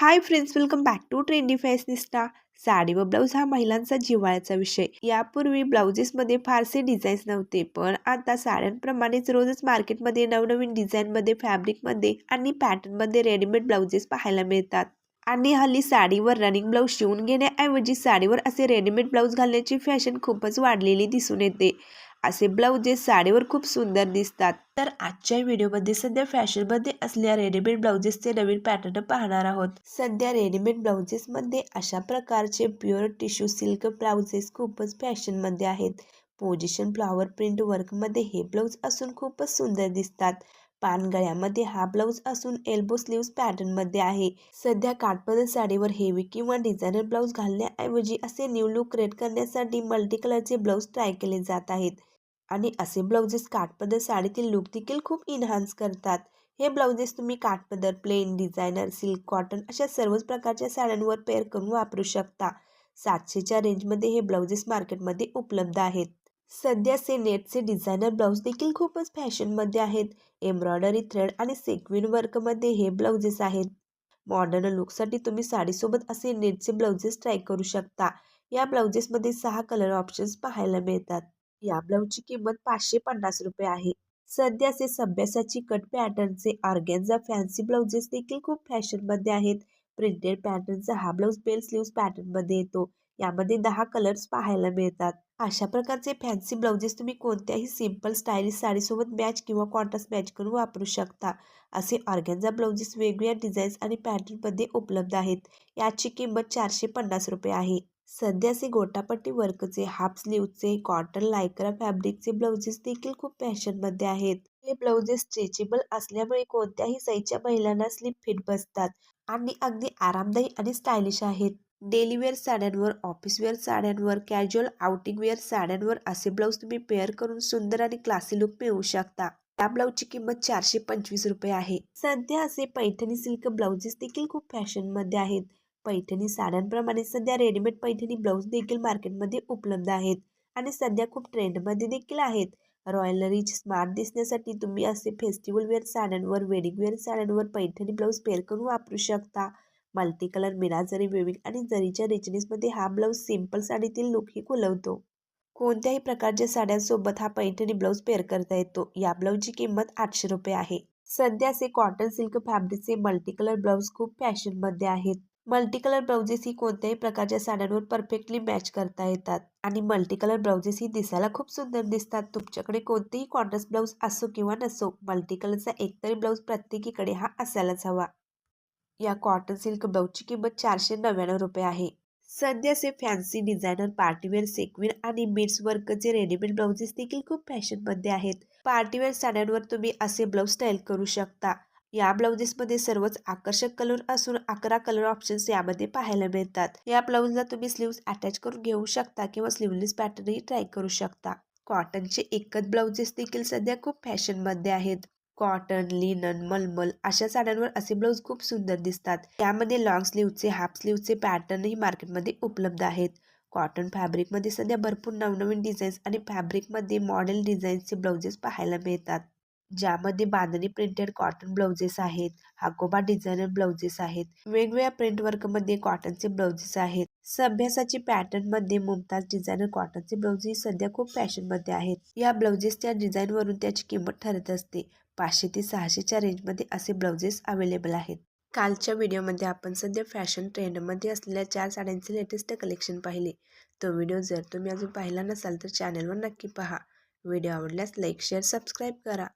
Hi friends welcome back to trendy fashionista sari व blouse हा महिलांचा जिव्हाळ्याचा विषय. यापूर्वी ब्लाउजेसमध्ये फारसे डिझाईन्स नव्हते पण आता साड्यांप्रमाणेच रोजच मार्केटमध्ये नवनवीन डिझाईनमध्ये फॅब्रिकमध्ये आणि पॅटर्नमध्ये रेडीमेड ब्लाउजेस पाहायला मिळतात. आणि हल्ली साडीवर रनिंग ब्लाऊज शिवून घेण्याऐवजी साडीवर असे रेडीमेड ब्लाऊज घालण्याची फॅशन खूपच वाढलेली दिसून येते. असे ब्लाउजेस साडीवर खूप सुंदर दिसतात. तर आजच्या व्हिडिओमध्ये सध्या फॅशनमध्ये असलेल्या रेडीमेड ब्लाउजेसचे नवीन पॅटर्न पाहणार आहोत. सध्या रेडीमेड ब्लाउजेसमध्ये अशा प्रकारचे प्युअर टिश्यू सिल्क ब्लाउजेस खूपच फॅशनमध्ये आहेत. पोझिशन फ्लॉवर प्रिंट वर्कमध्ये हे ब्लाऊज असून खूपच सुंदर दिसतात. पानगळ्यामध्ये हा ब्लाऊज असून एल्बो स्लीव्स पॅटर्नमध्ये आहे. सध्या काटपदर साडीवर हेवी किंवा डिझायनर ब्लाऊज घालण्याऐवजी असे न्यू लुक क्रिएट करण्यासाठी मल्टी कलरचे ब्लाऊज ट्राय केले जात आहेत. आणि असे ब्लाउजेस काठपदर साडीतील लुक देखील खूप इन्हान्स करतात. हे ब्लाउजेस तुम्ही काठपदर प्लेन डिझायनर सिल्क कॉटन अशा सर्वच प्रकारच्या साड्यांवर पेअर करून वापरू शकता. सातशेच्या रेंजमध्ये हे ब्लाउजेस मार्केटमध्ये उपलब्ध आहेत. सध्याचे नेटचे डिझायनर ब्लाऊज देखील खूपच फॅशनमध्ये आहेत. एम्ब्रॉयडरी थ्रेड आणि सेक्विन वर्कमध्ये हे ब्लाउजेस आहेत. मॉडर्न लुकसाठी तुम्ही साडीसोबत असे नेटचे ब्लाउजेस ट्राय करू शकता. या ब्लाउजेसमध्ये सहा कलर ऑप्शन्स पाहायला मिळतात. या ब्लाऊजची किंमत पाचशे पन्नास रुपये आहे. सध्याचे सभ्यासाची कट पॅटर्नचे ऑर्गॅन्झा फॅन्सी ब्लाउजेस देखील खूप फॅशनमध्ये आहेत. प्रिंटेड पॅटर्नचा हा ब्लाऊज बेल स्लीव्स पॅटर्नमध्ये येतो. यामध्ये दहा कलर्स पाहायला मिळतात. अशा प्रकारचे फॅन्सी ब्लाउजेस तुम्ही कोणत्याही सिंपल स्टायलिश साडीसोबत मॅच किंवा कॉन्ट्रास्ट मॅच करून वापरू शकता. असे ऑर्गॅन्झा ब्लाउजेस वेगवेगळ्या डिझाईन्स आणि पॅटर्नमध्ये उपलब्ध आहेत. याची किंमत चारशे पन्नास रुपये आहे. सध्याचे गोटापट्टी वर्कचे हाफ स्लीवचे कॉटन लायक्रा फॅब्रिकचे ब्लाउजेस देखील खूप फॅशनमध्ये आहेत. हे ब्लाउजेस स्ट्रेचेबल असल्यामुळे कोणत्याही साईजच्या महिलांना स्लीप फिट बसतात आणि अगदी आरामदायी आणि स्टायलिश आहेत. डेलीवेअर साड्यांवर ऑफिसवेअर साड्यांवर कॅज्युअल आउटिंगवेअर साड्यांवर असे ब्लाऊज तुम्ही पेअर करून सुंदर आणि क्लासी लुक मिळवू शकता. या ब्लाऊजची किंमत चारशे पंचवीस रुपये आहे. सध्या असे पैठणी सिल्क ब्लाउजेस देखील खूप फॅशनमध्ये आहेत. पैठणी साड्यांप्रमाणे सध्या रेडीमेड पैठणी ब्लाऊज देखील मार्केटमध्ये उपलब्ध आहेत आणि सध्या खूप ट्रेंडमध्ये देखील आहेत. रॉयल रिच स्मार्ट दिसण्यासाठी तुम्ही असे फेस्टिवल वेअर साड्यांवर वेडिंग वेअर साड्यांवर पैठणी ब्लाऊज पेअर करून वापरू शकता. मल्टी कलर मिना जरी वेविंग आणि जरीच्या रिचनेसमध्ये हा ब्लाऊज सिंपल साडीतील लुकही खुलवतो. कोणत्याही प्रकारच्या साड्यांसोबत हा पैठणी ब्लाऊज पेअर करता येतो. या ब्लाऊजची किंमत आठशे रुपये आहे. सध्याचे कॉटन सिल्क फॅब्रिकचे मल्टी कलर ब्लाऊज खूप फॅशनमध्ये आहेत. मल्टी कलर ब्लाउजेस ही कोणत्याही प्रकारच्या साड्यांवर परफेक्टली मॅच करता येतात. आणि मल्टी कलर ब्लाउजेस ही दिसायला खूप सुंदर दिसतात. तुमच्याकडे कोणतेही कॉन्ट्रास्ट ब्लाऊज असो किंवा नसो मल्टी कलरचा एकतरी ब्लाऊज प्रत्येकीकडे हा असायलाच हवा. या कॉटन सिल्क ब्लाऊजची किंमत चारशे नव्याण्णव रुपये आहे. सध्याचे fancy designer party wear sequin आणि मिड्स वर्कचे रेडीमेड ब्लाउजेस देखील खूप फॅशनमध्ये आहेत. पार्टीवेअर साड्यांवर तुम्ही असे ब्लाऊज स्टाईल करू शकता. या ब्लाउजेसमध्ये सर्वच आकर्षक कलर असून अकरा कलर ऑप्शन्स यामध्ये पाहायला मिळतात. या ब्लाऊजला तुम्ही स्लीव्स अटॅच करून घेऊ शकता किंवा स्लीवलेस पॅटर्नही ट्राय करू शकता. कॉटनचे एकच ब्लाउजेस देखील सध्या खूप फॅशनमध्ये आहेत. कॉटन लिनन मलमल अशा साड्यांवर असे ब्लाऊज खूप सुंदर दिसतात. त्यामध्ये लॉंग स्लीवचे हाफ स्लीवचे पॅटर्नही मार्केटमध्ये उपलब्ध आहेत. कॉटन फॅब्रिकमध्ये सध्या भरपूर नवनवीन डिझाईन्स आणि फॅब्रिकमध्ये मॉडेल डिझाईन्सचे ब्लाउजेस पाहायला मिळतात. ज्यामध्ये बांधणी प्रिंटेड कॉटन ब्लाउजेस आहेत हाकोबा डिझायनर ब्लाउजेस आहेत वेगवेगळ्या प्रिंट वर्कमध्ये कॉटनचे ब्लाउजेस आहेत. सभ्यासाची पॅटर्नमध्ये मुमताज डिझायनर कॉटनचे ब्लाउजेस सध्या खूप फॅशनमध्ये आहेत. या ब्लाउजेसच्या डिझाईनवरून त्याची किंमत ठरत असते. पाचशे ते सहाशेच्या रेंजमध्ये असे ब्लाउजेस अवेलेबल आहेत. कालच्या व्हिडिओमध्ये आपण सध्या फॅशन ट्रेंडमध्ये असलेल्या चार साड्यांचे लेटेस्ट कलेक्शन पाहिले. तो व्हिडिओ जर तुम्ही अजून पाहिला नसाल तर चॅनलवर नक्की पहा. व्हिडिओ आवडल्यास लाईक शेअर सबस्क्राईब करा.